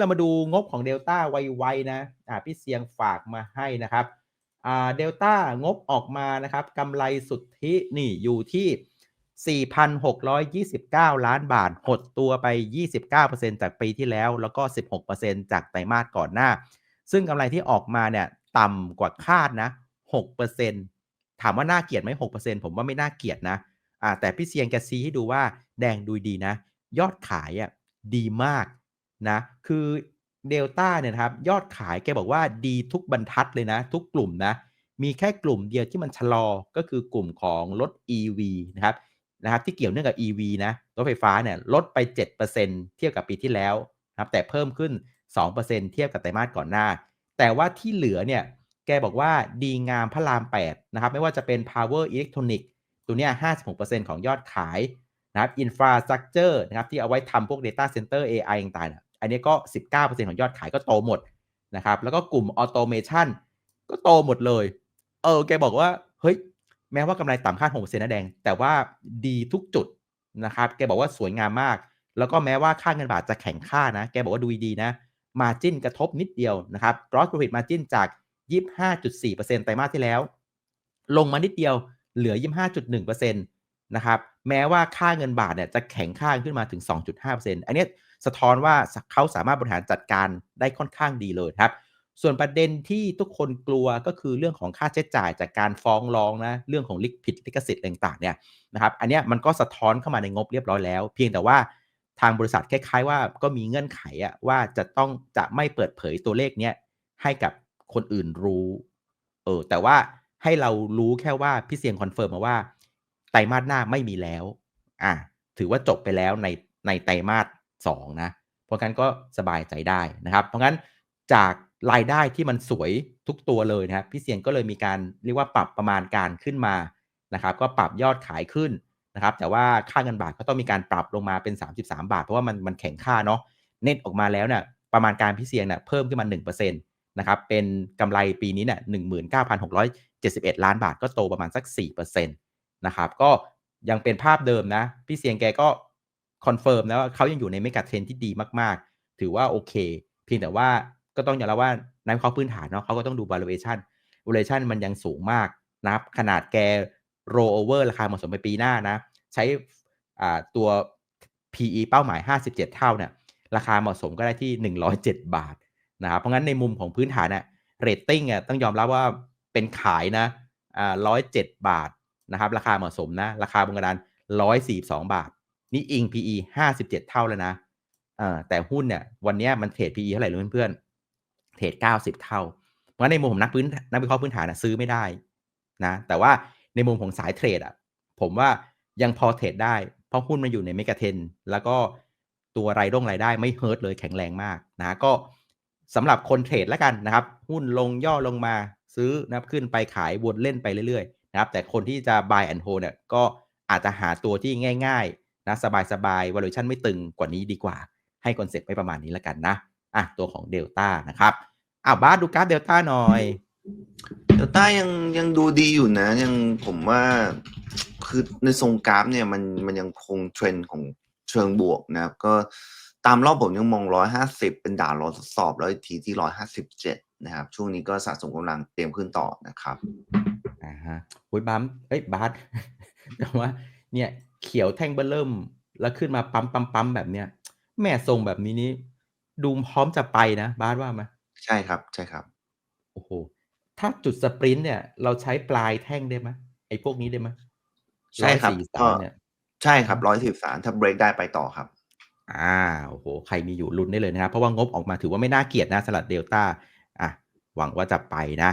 เรามาดูงบของเดลต้าไวๆนะอ่าพี่เสียงฝากมาให้นะครับอ่าเดลต้างบออกมานะครับกำไรสุทธินี่อยู่ที่ 4,629 ล้านบาท หดตัวไป 29%จากปีที่แล้ว แล้วก็ 16%จากไตรมาสก่อนหน้า ซึ่งกำไรที่ออกมาเนี่ยต่ำกว่าคาดนะ6%ถามว่าน่าเกลียดไหม6%ผมว่าไม่น่าเกลียดนะอ่าแต่พี่เซียงแกซีให้ดูว่าแดงดูดีนะ ยอดขายอะดีมาก นะคือเดลต้าเนี่ยครับยอดขายแกบอกว่าดีทุกบรรทัดเลยนะ ทุกกลุ่มนะ มีแค่กลุ่มเดียวที่มันชะลอก็คือกลุ่มของรถ EV นะครับนะครับที่เกี่ยวเนื่องกับ EV นะรถไฟฟ้าเนี่ยลดไป 7%เทียบกับปีที่แล้วนะครับแต่เพิ่มขึ้น 2%เทียบกับไตรมาสก่อนหน้า แต่ว่าที่เหลือเนี่ยแกบอกว่าดีงามพระราม 8 นะครับ ไม่ว่าจะเป็น power electronic ตัวเนี้ย56%ของยอดขายนะครับ infrastructure นะครับที่เอาไว้ทำพวก data center AI ต่างๆ อันนี้ก็ 19%ของยอดขายก็โตหมดนะครับ แล้วก็กลุ่ม automation ก็โตหมดเลย เออ แกบอกว่า เฮ้ย แม้ว่ากำไรต่ำคาด6%นะแดง แต่ว่าดีทุกจุดนะครับ แกบอกว่าสวยงามมาก แล้วก็แม้ว่าค่าเงินบาทจะแข็งค่านะ แกบอกว่าดูดีนะ มาจิ้นกระทบนิดเดียวนะครับ gross profit margin จาก 25.4%ไตรมาสที่แล้ว ลงมานิดเดียวเหลือ 25.1%นะครับ แม้ว่าค่าเงินบาทเนี่ยจะแข็งค่าขึ้นมาถึง 2.5%อันนี้ สะท้อนว่าเขาสามารถบริหารจัดการได้ค่อนข้างดีเลยครับ ส่วนประเด็นที่ทุกคนกลัวก็คือเรื่องของค่าใช้จ่ายจากการฟ้องร้องนะเรื่องของลิขผิดลิขสิทธิ์ต่างๆเนี่ยนะครับอันนี้มันก็สะท้อนเข้ามาในงบเรียบร้อยแล้ว เพียงแต่ว่าทางบริษัทคล้ายๆว่าก็มีเงื่อนไขอะว่าจะต้องจะไม่เปิดเผยตัวเลขเนี้ยให้กับคนอื่นรู้เออแต่ว่าให้เรารู้แค่ว่าพี่เสียงคอนเฟิร์มมาว่าไตรมาสหน้าไม่มีแล้วอะถือว่าจบไปแล้วในในไตรมาส สองนะเพราะงั้นก็สบายใจได้นะครับ เพราะงั้นจากรายได้ที่มันสวยทุกตัวเลยนะครับพี่เสียงก็เลยมีการเรียกว่าปรับประมาณการขึ้นมานะครับ ก็ปรับยอดขายขึ้นนะครับ แต่ว่าค่าเงินบาทก็ต้องมีการปรับลงมาเป็น 33 บาท เพราะว่ามันมันแข็งค่าเนาะเน็ตออกมาแล้วเนี่ยประมาณการพี่เสียงเนี่ยเพิ่มขึ้นมา1%นะครับเป็นกำไรปีนี้เนี่ย19,671 ล้านบาทก็โตประมาณสัก4%นะครับก็ยังเป็นภาพเดิมนะ พี่เสียงแกก็ คอนเฟิร์มแล้วว่าเขายังอยู่ในเมกะเทรนที่ดีมากๆ ถือว่าโอเค เพียงแต่ว่าก็ต้องยอมรับว่านักเขาพื้นฐานเนาะเขาก็ต้องดู valuation valuation มันยังสูงมากนะครับ ขนาดแก roll over ราคาเหมาะสมไปปีหน้านะ ใช้ตัว PE เป้าหมาย 57 เท่าเนี่ยราคาเหมาะสมก็ได้ที่ 107 บาทนะครับ เพราะงั้นในมุมของพื้นฐานเนี่ยเรตติ้งอะต้องยอมรับว่าเป็นขายนะอ่า107 บาทนะครับ ราคาเหมาะสมนะ ราคาบนกระดาน142 บาท นี่อิง PE 57 เท่าแล้วนะอ่าแต่หุ้นเนี่ยวันนี้มันเทรด PE เท่าไหร่รู้เพื่อนเทรด 90 เท่า เพราะในมุมของนักพื้นนักวิเคราะห์พื้นฐานนะซื้อไม่ได้นะแต่ว่าในมุมของสายเทรดอะผมว่ายังพอเทรดได้ เพราะหุ้นมันอยู่ในเมกะเทนแล้วก็ตัวรายร่งรายได้ไม่เฮิร์ตเลยแข็งแรงมากนะก็สำหรับคนเทรดแล้วกันนะครับ หุ้นลงย่อลงมาซื้อนะครับขึ้นไปขายวนเล่นไปเรื่อยๆนะครับแต่คนที่จะ buy and hold เนี่ยก็อาจจะหาตัวที่ง่าย ๆ นะสบายๆ valuation ไม่ตึงกว่านี้ดีกว่า ให้คอนเซ็ปต์ไว้ประมาณนี้แล้วกันนะอะตัวของเดลต้านะครับอะบาสดูกราฟเดลต้าหน่อยเดลต้ายังยังดูดีอยู่นะ ยังผมว่าคือในทรงกราฟเนี่ยมันมันยังคงเทรนด์ของเชิงบวกนะครับ ก็ตามรอบผมยังมองร้อยห้าสิบเป็นด่านรอทดสอบแล้วอีกทีที่ร้อยห้าสิบเจ็ดนะครับ ช่วงนี้ก็สะสมกำลังเตรียมขึ้นต่อนะครับอ่าฮะหุยบัมเอ้ยบาสแต่ว่า เนี่ยเขียวแท่งเบอร์เริ่ม แล้วขึ้นมาปั๊มปั๊มปั๊มแบบเนี้ยแม่ทรงแบบนี้นี่ดูพร้อมจะไปนะบาสว่าไหมใช่ครับใช่ครับโอ้โหถ้าจุดสปรินต์เนี่ย เราใช้ปลายแท่งได้ไหมไอ้พวกนี้ได้ไหมใช่ครับ143ก็เนี่ยใช่ครับร้อยสิบสามถ้าเบรกได้ไปต่อครับ อ่าโอ้โห ใครมีอยู่ลุ้นได้เลยนะครับ เพราะว่างบออกมาถือว่าไม่น่าเกลียดนะสลัดเดลต้าอะหวังว่าจะไปนะ